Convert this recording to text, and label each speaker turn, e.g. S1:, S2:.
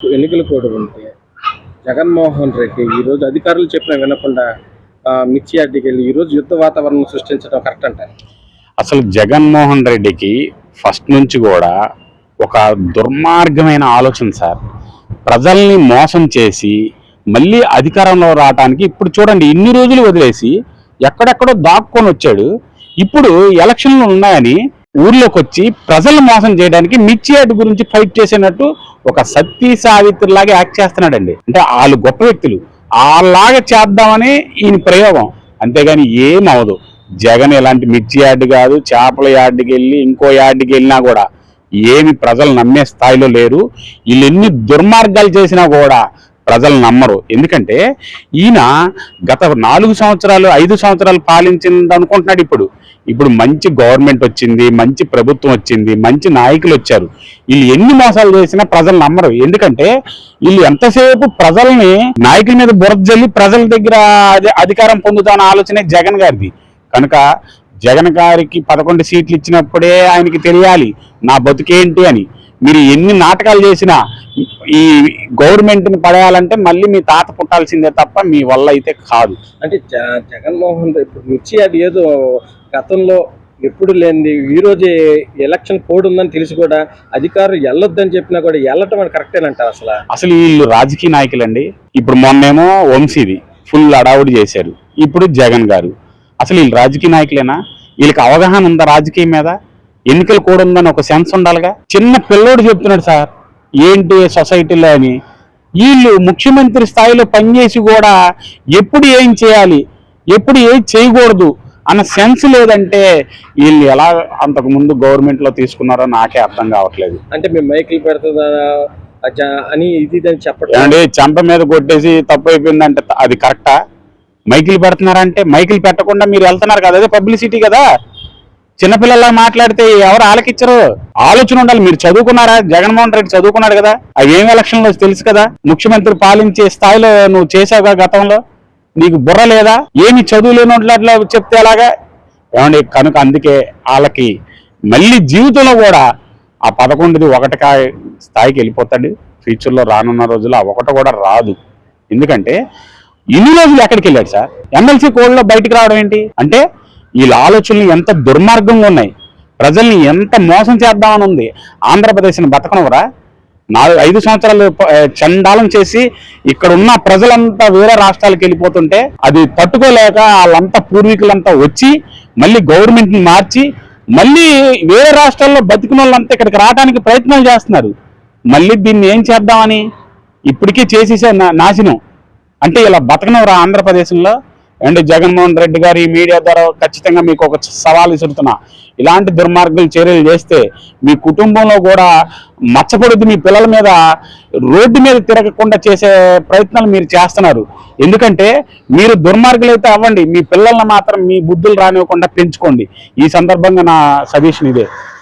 S1: ఎన్నికల కోడ్ ఉంటే జగన్మోహన్ రెడ్డి ఈరోజు అధికారులు చెప్పిన వినకుండా మిర్చి అడ్డికి వెళ్ళి ఈరోజు యుద్ధ వాతావరణం సృష్టించడం కరెక్ట్ అంటారు?
S2: అసలు జగన్మోహన్ రెడ్డికి ఫస్ట్ నుంచి కూడా ఒక దుర్మార్గమైన ఆలోచన సార్. ప్రజల్ని మోసం చేసి మళ్ళీ అధికారంలో రావడానికి ఇప్పుడు చూడండి ఇన్ని రోజులు వదిలేసి ఎక్కడెక్కడో దాక్కొని వచ్చాడు. ఇప్పుడు ఎలక్షన్లు ఉన్నాయని ఊర్లోకి వచ్చి ప్రజలు మోసం చేయడానికి మిర్చి యార్డ్ గురించి ఫైట్ చేసినట్టు ఒక సతీ సావిత్రి లాగా యాక్ట్ చేస్తున్నాడండి. అంటే వాళ్ళు గొప్ప వ్యక్తులు. వాళ్ళలాగా చేద్దామని ఈయన ప్రయోగం. అంతేగాని ఏం అవదు జగన్ ఇలాంటి మిర్చి యార్డ్ కాదు చేపల యార్డుకి వెళ్ళి ఇంకో యార్డుకి వెళ్ళినా కూడా ఏమి ప్రజలు నమ్మే స్థాయిలో లేరు. వీళ్ళు ఎన్ని దుర్మార్గాలు చేసినా కూడా ప్రజలు నమ్మరు. ఎందుకంటే ఈయన గత నాలుగు సంవత్సరాలు ఐదు సంవత్సరాలు పాలించింది అనుకుంటున్నాడు ఇప్పుడు. ఇప్పుడు మంచి గవర్నమెంట్ వచ్చింది మంచి ప్రభుత్వం వచ్చింది మంచి నాయకులు వచ్చారు. వీళ్ళు ఎన్ని మోసాలు చేసినా ప్రజలు నమ్మరు. ఎందుకంటే వీళ్ళు ఎంతసేపు ప్రజల్ని నాయకుల మీద బురద జల్లి ప్రజల దగ్గర అధికారం పొందుతాన ఆలోచనే జగన్ గారిది. కనుక జగన్ గారికి పదకొండు సీట్లు ఇచ్చినప్పుడే ఆయనకి తెలియాలి నా బతుకేంటి అని. మీరు ఎన్ని నాటకాలు చేసినా ఈ గవర్నమెంట్ని పడేయాలంటే మళ్ళీ మీ తాత పుట్టాల్సిందే తప్ప మీ వల్ల అయితే కాదు.
S1: అంటే జగన్మోహన్ రెడ్డి ఇప్పుడు మిర్చి అది ఏదో గతంలో ఎప్పుడు లేనిది ఈ రోజే ఎలక్షన్ కోడ్ ఉందని తెలిసి కూడా అధికారులు వెళ్ళొద్దని చెప్పినా కూడా వెళ్ళటం అని కరెక్టేనంటారు అసలు?
S2: అసలు వీళ్ళు రాజకీయ నాయకులండి. ఇప్పుడు మొన్నేమో వంశీది ఫుల్ అడావుడి చేశారు. ఇప్పుడు జగన్ గారు. అసలు వీళ్ళు రాజకీయ నాయకులేనా? వీళ్ళకి అవగాహన ఉందా రాజకీయం మీద? ఎన్నికలు కూడా ఉందని ఒక సెన్స్ ఉండాలిగా? చిన్న పిల్లోడు చెప్తున్నాడు సార్ ఏంటి సొసైటీలో అని. వీళ్ళు ముఖ్యమంత్రి స్థాయిలో పనిచేసి కూడా ఎప్పుడు ఏం చేయాలి ఎప్పుడు ఏం చేయకూడదు అన్న సెన్స్ లేదంటే వీళ్ళు ఎలా అంతకు ముందు గవర్నమెంట్లో తీసుకున్నారో నాకే అర్థం కావట్లేదు.
S1: అంటే మేము మైకులు పెడుతుందా అచ్చా అని ఇది చెప్పడం
S2: చెంప మీద కొట్టేసి తప్పు అయిపోయిందంటే అది కరెక్టా? మైకిల్ పెడుతున్నారంటే మైకిల్ పెట్టకుండా మీరు వెళ్తున్నారు కదా అదే పబ్లిసిటీ కదా? చిన్నపిల్లలా మాట్లాడితే ఎవరు ఆలకిచ్చరు ఆలోచన ఉండాలి. మీరు చదువుకున్నారా? జగన్మోహన్ రెడ్డి చదువుకున్నాడు కదా? అవి ఏం ఎలక్షన్లో తెలుసు కదా? ముఖ్యమంత్రి పాలించే స్థాయిలో నువ్వు చేసావుగా గతంలో? నీకు బుర్ర లేదా? ఏమి చదువు లేనోట్ల అట్లా చెప్తే ఎలాగా? ఏమండి కనుక అందుకే వాళ్ళకి మళ్ళీ జీవితంలో కూడా ఆ పదకొండుది ఒకటి స్థాయికి వెళ్ళిపోతాడు. ఫ్యూచర్లో రానున్న రోజుల్లో ఆ ఒకటి కూడా రాదు. ఎందుకంటే ఇన్ని రోజులు ఎక్కడికి వెళ్ళాడు సార్? ఎమ్మెల్సీ కోడ్లో బయటకు రావడం ఏంటి? అంటే వీళ్ళ ఆలోచనలు ఎంత దుర్మార్గంగా ఉన్నాయి? ప్రజల్ని ఎంత మోసం చేద్దామని ఉంది? ఆంధ్రప్రదేశ్ని బతకనవరా నాలుగు ఐదు సంవత్సరాలు చండాలం చేసి ఇక్కడ ఉన్న ప్రజలంతా వేరే రాష్ట్రాలకు వెళ్ళిపోతుంటే అది పట్టుకోలేక వాళ్ళంతా పూర్వీకులంతా వచ్చి మళ్ళీ గవర్నమెంట్ని మార్చి మళ్ళీ వేరే రాష్ట్రాల్లో బతికిన వాళ్ళంతా ఇక్కడికి రావడానికి ప్రయత్నాలు చేస్తున్నారు. మళ్ళీ దీన్ని ఏం చేద్దామని? ఇప్పటికీ చేసేసే నా- నాశనం. అంటే ఇలా బతకనవరా ఆంధ్రప్రదేశ్లో? అండ్ జగన్మోహన్ రెడ్డి గారు ఈ మీడియా ద్వారా ఖచ్చితంగా మీకు ఒక సవాల్ విసురుతున్నా. ఇలాంటి దుర్మార్గులు చర్యలు చేస్తే మీ కుటుంబంలో కూడా మచ్చపడుద్ది మీ పిల్లల మీద రోడ్డు మీద తిరగకుండా చేసే ప్రయత్నాలు మీరు చేస్తున్నారు. ఎందుకంటే మీరు దుర్మార్గులు అయితే అవ్వండి. మీ పిల్లల్ని మాత్రం మీ బుద్ధులు రానివ్వకుండా పెంచుకోండి. ఈ సందర్భంగా నా సజెషన్ ఇదే.